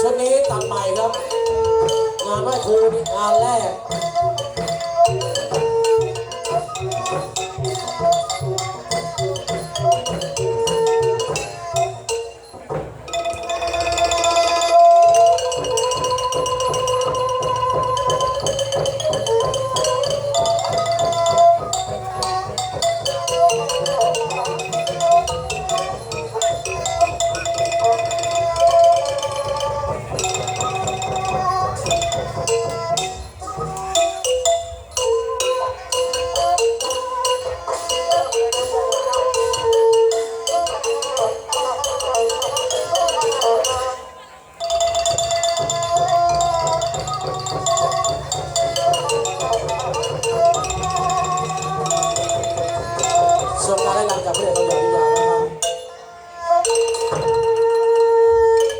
ชุดนี้ตัดใหม่ครับ งานไม่คู่งานแรก Sementara.